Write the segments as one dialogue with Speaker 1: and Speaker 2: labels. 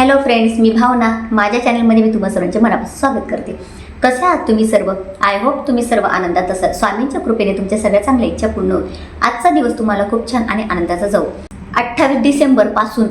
Speaker 1: Hello friends मी भावना. माझ्या चॅनलमध्ये मी तुम्हा सर्वांचे मनापासून स्वागत करते. कसे आहात तुम्ही सर्व? आय होप तुम्ही सर्व आनंदात असाल. स्वामींच्या कृपेने तुमच्या सगळ्या चांगल्या इच्छा पूर्ण होईल. आजचा दिवस तुम्हाला खूप छान आणि आनंदाचा जाऊ. अठ्ठावीस डिसेंबरपासून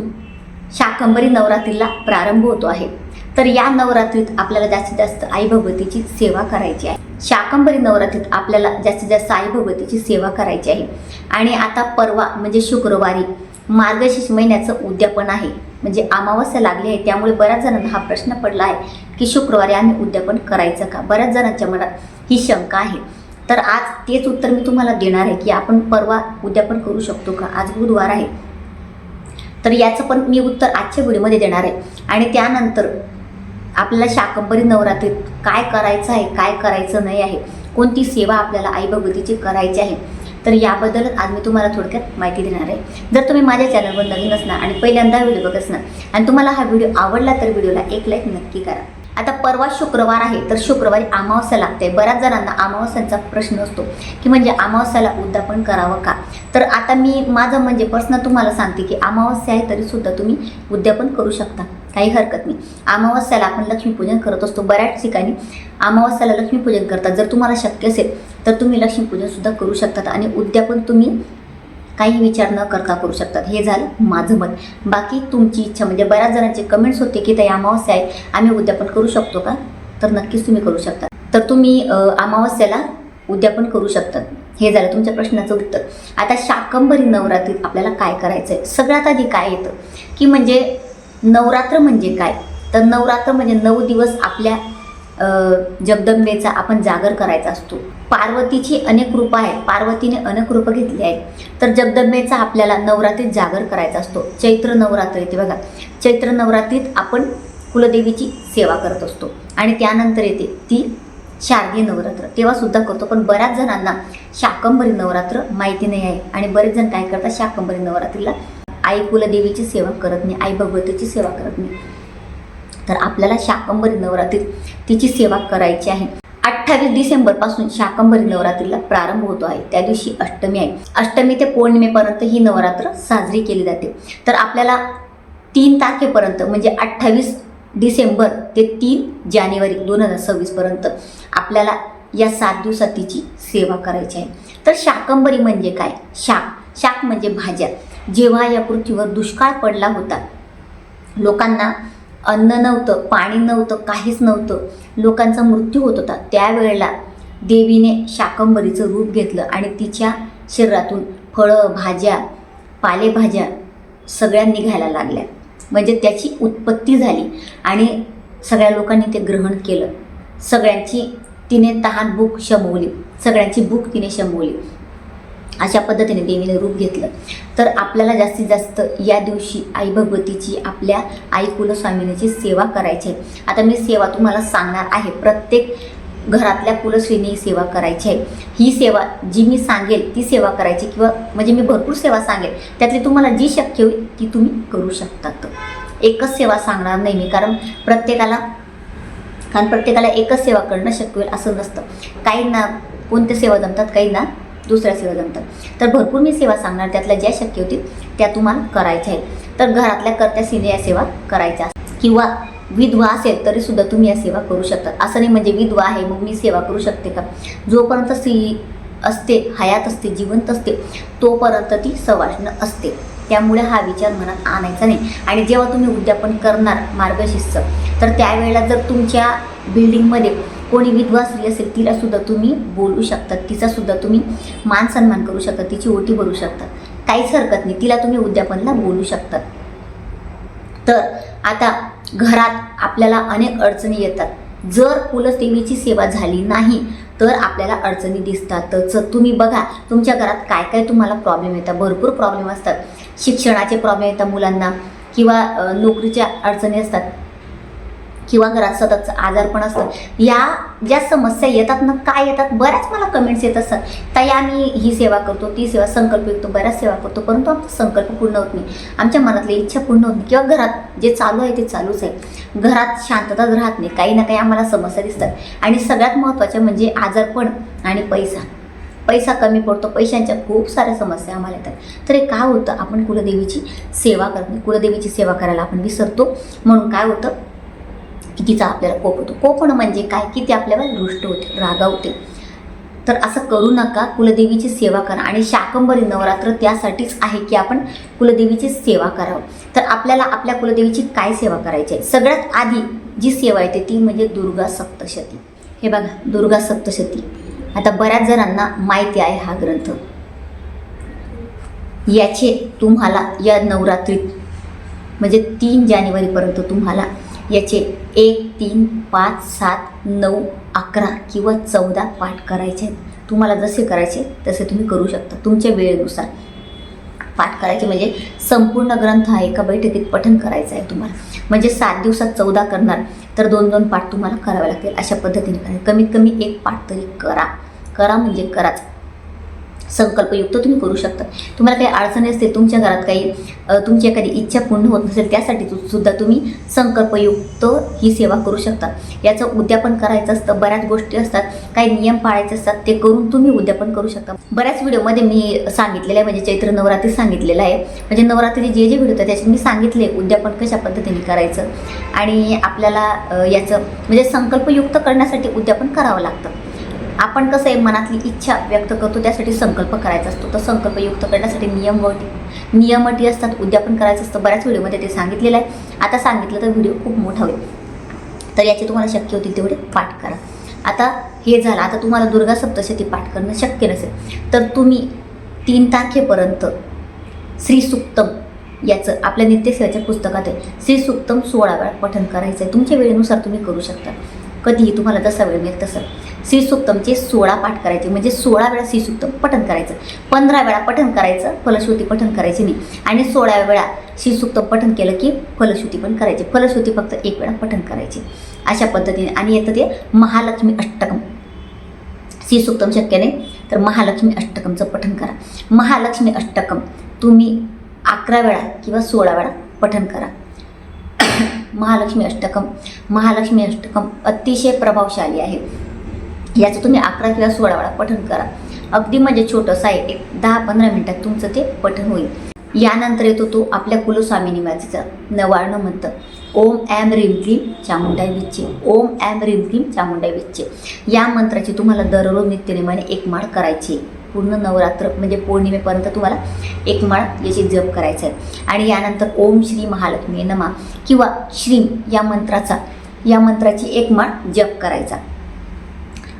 Speaker 1: शाकंबरी नवरात्रीला प्रारंभ होतो आहे. तर या नवरात्रीत आपल्याला जास्तीत जास्त आई भगवतीची सेवा करायची आहे. शाकंबरी नवरात्रीत आपल्याला जास्तीत जास्त आई भगवतीची सेवा करायची आहे. आणि आता परवा म्हणजे शुक्रवारी मार्गशीर्ष महिन्याचं उद्यापन आहे. म्हणजे अमावस्या लागली आहे त्यामुळे बऱ्याच जणांना हा प्रश्न पडला आहे की शुक्रवारी आम्ही उद्यापन करायचं का? बऱ्याच जणांच्या मनात ही शंका आहे. तर आज तेच उत्तर मी तुम्हाला देणार आहे की आपण परवा उद्यापन करू शकतो का? आज बुधवार आहे. तर याचं पण मी उत्तर आजच्या व्हिडिओमध्ये देणार आहे. आणि त्यानंतर आपल्याला शाकंबरी नवरात्रीत काय करायचं आहे काय करायचं नाही आहे कोणती सेवा आपल्याला आई भगवतीची करायची आहे तर याबद्दलच आज मी तुम्हाला थोडक्यात माहिती देणार आहे. जर तुम्ही माझ्या चॅनलवर नवीन असणार आणि पहिल्यांदा व्हिडिओ बघत असणार आणि तुम्हाला हा व्हिडिओ आवडला तर व्हिडिओला एक लाईक नक्की करा. आता परवा शुक्रवार आहे तर शुक्रवारी अमावस्या लागते. बऱ्याच जणांना अमावस्यांचा प्रश्न असतो की म्हणजे अमावस्याला उद्यापन करावं का? तर आता मी माझं म्हणजे पर्सनल तुम्हाला सांगते की अमावस्या आहे तरी सुद्धा तुम्ही उद्यापन करू शकता. काही हरकत नाही. अमावस्याला आपण लक्ष्मीपूजन करत असतो बऱ्याच ठिकाणी. अमावस्याला लक्ष्मीपूजन करतात. जर तुम्हाला शक्य असेल तर तुम्ही लक्ष्मीपूजनसुद्धा करू शकतात आणि उद्यापन तुम्ही काही विचार न करता करू शकतात. हे झालं माझं मत. बाकी तुमची इच्छा म्हणजे बऱ्याच जणांचे कमेंट्स होते की ताई अमावस्या आहे आम्ही उद्यापन करू शकतो का? तर नक्कीच तुम्ही करू शकता. तर तुम्ही अमावस्याला उद्यापन करू शकतात हे झालं तुमच्या प्रश्नाचं उत्तर. आता शाकंभरी नवरात्रीत आपल्याला काय करायचं आहे सगळ्यात आधी काय येतं? की म्हणजे नवरात्र म्हणजे काय? तर नवरात्र म्हणजे नऊ दिवस आपल्या जगदंबेचा आपण जागर करायचा असतो. पार्वतीची अनेक रूपं आहेत. पार्वतीने अनेक रूपं घेतली आहेत. तर जगदंबेचा आपल्याला नवरात्रीत जागर करायचा असतो. चैत्र नवरात्र येते बघा. चैत्र नवरात्रीत आपण कुलदेवीची सेवा करत असतो. आणि त्यानंतर येते ती शारदीय नवरात्र. तेव्हा सुद्धा करतो. पण बऱ्याच जणांना शाकंभरी नवरात्र माहिती नाही आहे. आणि बरेच जण काय करतात? शाकंभरी नवरात्रीला आई कुलदेवीची सेवा करत नाही. आई भगवतीची सेवा करत नाही. तर आपल्याला शाकंभरी नवरात्रीत तिची सेवा करायची आहे. अठ्ठावीस डिसेंबरपासून शाकंभरी नवरात्रीला प्रारंभ होतो आहे. त्या दिवशी अष्टमी आहे. अष्टमी ते पौर्णिमेपर्यंत ही नवरात्र साजरी केली जाते. तर आपल्याला तीन तारखेपर्यंत म्हणजे अठ्ठावीस डिसेंबर ते तीन जानेवारी दोन हजार सव्वीसपर्यंत आपल्याला या सात दिवसात तिची सेवा करायची आहे. तर शाकंभरी म्हणजे काय? शाक. शाक म्हणजे भाज्या. जेव्हा या पृथ्वीवर दुष्काळ पडला होता लोकांना अन्न नव्हतं पाणी नव्हतं काहीच नव्हतं. लोकांचा मृत्यू होत होता. त्यावेळेला देवीने शाकंभरीचं रूप घेतलं आणि तिच्या शरीरातून फळं भाज्या पालेभाज्या सगळ्या निघायला लागल्या. म्हणजे त्याची उत्पत्ती झाली आणि सगळ्या लोकांनी ते ग्रहण केलं. सगळ्यांची तिने तहान भूक शमवली. सगळ्यांची भूक तिने शमवली. अशा पद्धतीने देवीने रूप घेतलं. तर आपल्याला जास्तीत जास्त या दिवशी आई भगवतीची आपल्या आई कुलस्वामिनीची सेवा करायची आहे. आता मी सेवा तुम्हाला सांगणार आहे. प्रत्येक घरातल्या कुलश्रीने ही सेवा करायची आहे. ही सेवा जी मी सांगेल ती सेवा करायची किंवा म्हणजे मी भरपूर सेवा सांगेल त्यातली तुम्हाला जी शक्य होईल ती तुम्ही करू शकतात. एकच सेवा सांगणार नाही मी कारण प्रत्येकाला कारण प्रत्येकाला एकच सेवा करणं शक्य होईल असं नसतं. काहींना कोणत्या सेवा जमतात काहींना दुसऱ्या सेवा जमतात. तर भरपूर मी सेवा सांगणार त्यातल्या ज्या शक्य होतील त्या तुम्हाला करायच्या आहेत. तर घरातल्या कर्त्यासीने या सेवा करायच्या किंवा विधवा असेल तरी सुद्धा तुम्ही या सेवा करू शकतात असं नाही म्हणजे विधवा आहे मग मी सेवा करू शकते का? जोपर्यंत स्त्री असते हयात असते जिवंत असते तोपर्यंत ती सवाष्ण असते. त्यामुळे हा विचार मनात आणायचा नाही. आणि जेव्हा तुम्ही उद्यापन करणार मार्गशीर्ष तर त्यावेळेला जर तुमच्या बिल्डिंगमध्ये कोणी विधवा स्त्री असेल तिला सुद्धा तुम्ही बोलू शकतात. तिचा सुद्धा तुम्ही मान सन्मान करू शकता तिची ओटी भरू शकतात. काहीच हरकत नाही. तिला तुम्ही उद्यापनला बोलू शकतात. तर आता घरात आपल्याला अनेक अडचणी येतात. जर कुलदेवीची सेवा झाली नाही तर आपल्याला अडचणी दिसतात. तर तुम्ही बघा तुमच्या घरात काय काय तुम्हाला प्रॉब्लेम येतात? भरपूर प्रॉब्लेम असतात. शिक्षणाचे प्रॉब्लेम येतात मुलांना किंवा नोकरीच्या अडचणी असतात. किंवा घरात सततचं आजारपण असतं या ज्या समस्या येतात ना काय येतात? बऱ्याच मला कमेंट्स येत असतात. ताई आम्ही ही सेवा करतो ती सेवा संकल्प विकतो बऱ्याच सेवा करतो परंतु आमचा संकल्प पूर्ण होत नाही. आमच्या मनातली इच्छा पूर्ण होत नाही. किंवा घरात जे चालू आहे ते चालूच आहे. घरात शांतताच राहत नाही. काही ना काही आम्हाला समस्या दिसतात. आणि सगळ्यात महत्त्वाचं म्हणजे आजारपण आणि पैसा. पैसा कमी पडतो. पैशांच्या खूप साऱ्या समस्या आम्हाला येतात. तर हे काय होतं? आपण कुलदेवीची सेवा करणे कुलदेवीची सेवा करायला आपण विसरतो. म्हणून काय होतं? की तिचा आपल्याला कोप होतो? कोपण म्हणजे काय? की ती आपल्यावर रुष्ट होते? रागावते. तर असं करू नका. कुलदेवीची सेवा करा. आणि शाकंभरी नवरात्र त्यासाठीच आहे की आपण कुलदेवीची सेवा करावं. तर आपल्याला आपल्या कुलदेवीची काय सेवा करायची आहे? सगळ्यात आधी जी सेवा येते ती म्हणजे दुर्गा सप्तशती. हे बघा दुर्गा सप्तशती. आता बऱ्याच जणांना माहिती आहे हा ग्रंथ. याचे तुम्हाला या नवरात्रीत म्हणजे तीन जानेवारीपर्यंत तुम्हाला याचे एक तीन पाच सात नऊ अकरा किंवा चौदा पाठ करायचे आहेत. तुम्हाला जसे करायचे तसे तुम्ही करू शकता तुमच्या वेळेनुसार. पाठ करायचे म्हणजे संपूर्ण ग्रंथ हा एका बैठकीत पठन करायचं आहे तुम्हाला. म्हणजे सात दिवसात चौदा करणार तर दोन दोन पाठ तुम्हाला करावे लागतील अशा पद्धतीने. करा कमीत कमी एक पाठ तरी करा. करा म्हणजे कराच. संकल्पयुक्त तुम्ही करू शकता. तुम्हाला काही अडचणी असतील तुमच्या घरात काही तुमची एखादी इच्छा पूर्ण होत नसेल त्यासाठी सुद्धा तुम्ही संकल्पयुक्त ही सेवा करू शकता. याचं उद्यापन करायचं असतं बऱ्याच गोष्टी असतात काही नियम पाळायचे असतात ते करून तुम्ही उद्यापन करू शकता. बऱ्याच व्हिडिओमध्ये मी सांगितलेलं आहे म्हणजे चैत्र नवरात्री सांगितलेलं आहे. म्हणजे नवरात्रीचे जे जे व्हिडिओ आहेत त्याच्यात मी सांगितले उद्यापन कशा पद्धतीने करायचं. आणि आपल्याला याचं म्हणजे संकल्पयुक्त करण्यासाठी उद्यापन करावं लागतं. आपण कसं आहे मनातली इच्छा व्यक्त करतो त्यासाठी संकल्प करायचा असतो. तर संकल्पयुक्त करण्यासाठी नियम व नियम अटी असतात. उद्यापन करायचं असतं. बऱ्याच व्हिडिओमध्ये ते सांगितलेलं आहे. आता सांगितलं तर व्हिडिओ खूप मोठा होईल. तर याचे तुम्हाला शक्य होतील तेवढे पाठ करा. आता हे झालं. आता तुम्हाला दुर्गा सप्तशती पाठ करणं शक्य नसेल. तर तुम्ही तीन तारखेपर्यंत श्री सुक्तम याचं आपल्या नित्यसेवाच्या पुस्तकात आहे. श्री सुक्तम सोळा वेळा पठन करायचं आहे तुमच्या वेळेनुसार तुम्ही करू शकता. कधीही तुम्हाला जसा वेळ मिळेल तसं. श्री सुक्तमचे सोळा पाठ करायचे म्हणजे सोळा वेळा श्री सुक्तम करायचं. पंधरा वेळा पठन करायचं फलश्रुती पठन करायची नाही. आणि सोळा वेळा श्री सुक्तम केलं की फलश्रुती पण करायची. फलश्रुती फक्त एक वेळा पठन करायची. अशा पद्धतीने आणि येतं ते महालक्ष्मी अष्टकम. श्री सुक्तम शक्य नाही तर महालक्ष्मी अष्टकमचं पठन करा. महालक्ष्मी अष्टकम तुम्ही अकरा वेळा किंवा सोळा वेळा पठन करा. महालक्ष्मी अष्टकम. महालक्ष्मी अष्टकम अतिशय प्रभावशाली आहे. याचं तुम्ही अकरा किंवा सोळा वेळा पठण करा. अगदी म्हणजे छोटंसं आहे एक दहा पंधरा मिनिटात तुमचं ते पठण होईल. यानंतर येतो तो आपल्या कुलस्वामिनी मातीचा नवाळणं म्हणतं ओम ॲम रिम क्लीम चामुंडाई विच्चे. ओम ॲम रिम क्लीम चामुंडाई विच्चे. या मंत्राची तुम्हाला दररोज नित्यनेमाने एक माळ करायची आहे. पूर्ण नवरात्र म्हणजे पौर्णिमेपर्यंत तुम्हाला एक माळ याची जप करायचा आहे. आणि यानंतर ओम श्री महालक्ष्मी नमा किंवा श्रीम या मंत्राचा या मंत्राची एक माळ जप करायचा.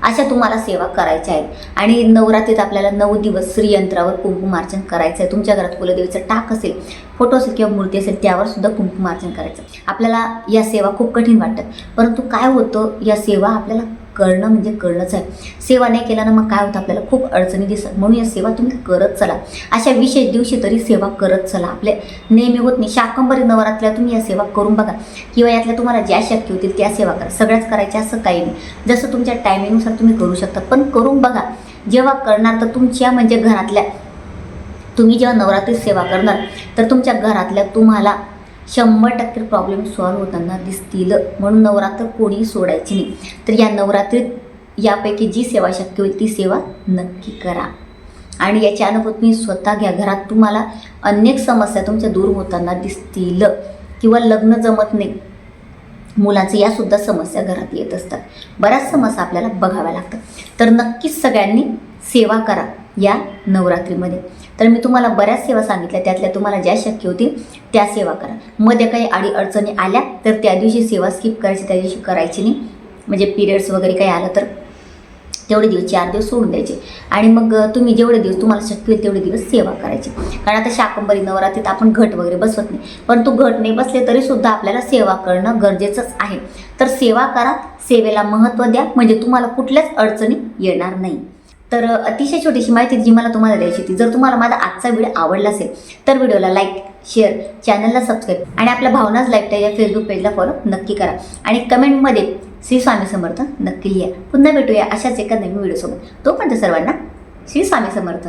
Speaker 1: अशा तुम्हाला सेवा करायच्या आहेत. आणि नवरात्रीत आपल्याला नऊ दिवस श्रीयंत्रावर कुंकुमार्चन करायचं आहे. तुमच्या घरात कुलदेवीचं टाक असेल फोटो असेल किंवा मूर्ती असेल त्यावर सुद्धा कुंकुमार्चन करायचं. आपल्याला या सेवा खूप कठीण वाटतात. परंतु काय होतं या सेवा आपल्याला करणं म्हणजे करणंच आहे. सेवा नाही केल्यानं मग काय होतं? आपल्याला खूप अडचणी दिसतात. म्हणून या सेवा तुम्ही करत चला. अशा विशेष दिवशी तरी सेवा करत चला. आपले नेहमी होत नाही. शाकंभरी नवरातल्या तुम्ही या सेवा करून बघा. किंवा यातल्या तुम्हाला ज्या शक्य होतील त्या सेवा करा. सगळ्याच करायच्या असं काही नाही. जसं तुमच्या टायमिंगनुसार तुम्ही करू शकता. पण करून बघा. जेव्हा करणार तर तुमच्या म्हणजे घरातल्या तुम्ही जेव्हा नवरात्री सेवा करणार तर तुमच्या घरातल्या तुम्हाला शंभर टक्के प्रॉब्लेम सॉल्व्ह होताना दिसतील. म्हणून नवरात्र कोणी सोडायची नाही. तर या नवरात्रीत यापैकी जी सेवा शक्य होईल ती सेवा नक्की करा. आणि याचे अनुभव तुम्ही स्वतः घ्या. घरात तुम्हाला अनेक समस्या तुमच्या दूर होताना दिसतील किंवा लग्न जमत नाही. मुलांचं यासुद्धा समस्या घरात येत असतात. बऱ्याच समस्या आपल्याला बघाव्या लागतात. तर नक्कीच सगळ्यांनी सेवा करा. या नवरात्रीमध्ये. तर मी तुम्हाला बऱ्याच सेवा सांगितल्या त्यातल्या तुम्हाला ज्या शक्य होतील त्या सेवा करा. मध्ये काही आडी अडचणी आल्या तर त्या दिवशी सेवा स्किप करायची त्या दिवशी करायची नाही. म्हणजे पिरियड्स वगैरे काही आलं तर तेवढे दिवस चार दिवस सोडून द्यायचे. आणि मग तुम्ही जेवढे दिवस तुम्हाला शक्य होईल तेवढे दिवस सेवा करायची. कारण आता शाकंभरी नवरात्रीत आपण घट वगैरे बसवत नाही. परंतु घट नाही बसले तरी सुद्धा आपल्याला सेवा करणं गरजेचंच आहे. तर सेवा करा सेवेला महत्त्व द्या. म्हणजे तुम्हाला कुठल्याच अडचणी येणार नाही. तर अतिशय छोटीशी माहिती जी मला तुम्हाला द्यायची होती जर तुम्हाला माझा आजचा व्हिडिओ आवडला असेल तर व्हिडिओला लाईक शेअर चॅनलला सबस्क्राईब आणि आपल्या भावनाच लाईफ या फेसबुक पेजला फॉलो नक्की करा. आणि कमेंटमध्ये श्री स्वामी समर्थ नक्की लिहा. पुन्हा भेटूया अशाच एका नवीन व्हिडिओसोबत तोपर्यंत सर्वांना श्री स्वामी समर्थ.